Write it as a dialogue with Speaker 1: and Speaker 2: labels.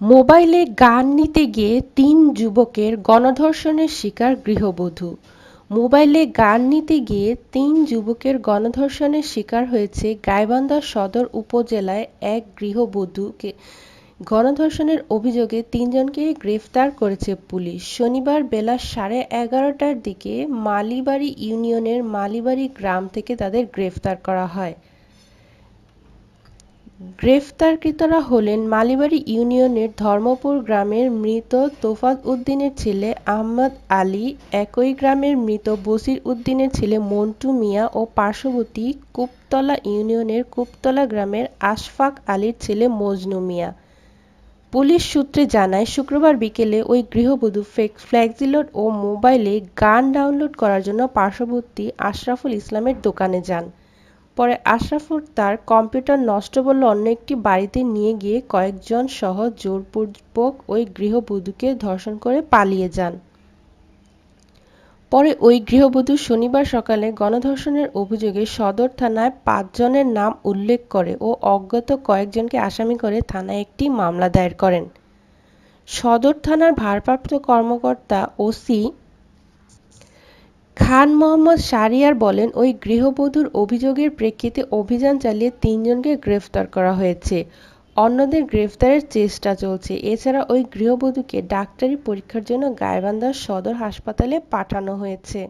Speaker 1: মোবাইলে গান নিতে গিয়ে তিন যুবকের গণধর্ষণের শিকার গৃহবধূ। মোবাইলে গান নিতে গিয়ে তিন যুবকের গণধর্ষণের শিকার হয়েছে গাইবান্ধা সদর উপজেলায় এক গৃহবধূকে। গণধর্ষণের অভিযোগে তিনজনকে গ্রেফতার করেছে পুলিশ। শনিবার বেলা সাড়ে এগারোটার দিকে মালিবাড়ি ইউনিয়নের মালিবাড়ি গ্রাম থেকে তাদের গ্রেফতার করা হয়। গ্রেফতারকৃতরা হলেন মালিবাড়ি ইউনিয়নের ধর্মপুর গ্রামের মৃত তোফাজ্ উদ্দিনের ছেলে আহমদ আলী, একই গ্রামের মৃত বসির উদ্দিনের ছেলে মন্টু মিয়া ও পার্শ্ববর্তী কুপতলা ইউনিয়নের কুপতলা গ্রামের আশফাক আলীর ছেলে মজনু মিয়া। পুলিশ সূত্রে জানায়, শুক্রবার বিকেলে ওই গৃহবধূ ফ্লেক্সিলোড ও মোবাইলে গান ডাউনলোড করার জন্য পার্শ্ববর্তী আশরাফুল ইসলামের দোকানে যান। পরে আশরাফুল তার কম্পিউটার নষ্ট বলে অন্য একটি বাড়িতে নিয়ে গিয়ে কয়েকজনসহ জোরপূর্বক ওই গৃহবধূকে ধর্ষণ করে পালিয়ে যান। পরে ওই গৃহবধূ শনিবার সকালে গণধর্ষণের অভিযোগে সদর থানায় পাঁচজনের নাম উল্লেখ করে ও অজ্ঞাত কয়েকজনকে আসামি করে থানায় একটি মামলা দায়ের করেন। সদর থানার ভারপ্রাপ্ত কর্মকর্তা ওসি খান মোহাম্মদ শাহরিয়ার বলেন, ওই গৃহবধূর অভিযোগের প্রেক্ষিতে অভিযান চালিয়ে তিনজনকে গ্রেফতার করা হয়েছে। অন্যদের গ্রেফতারের চেষ্টা চলছে। এছাড়া ওই গৃহবধূকে ডাক্তারি পরীক্ষার জন্য গাইবান্ধা সদর হাসপাতালে পাঠানো হয়েছে।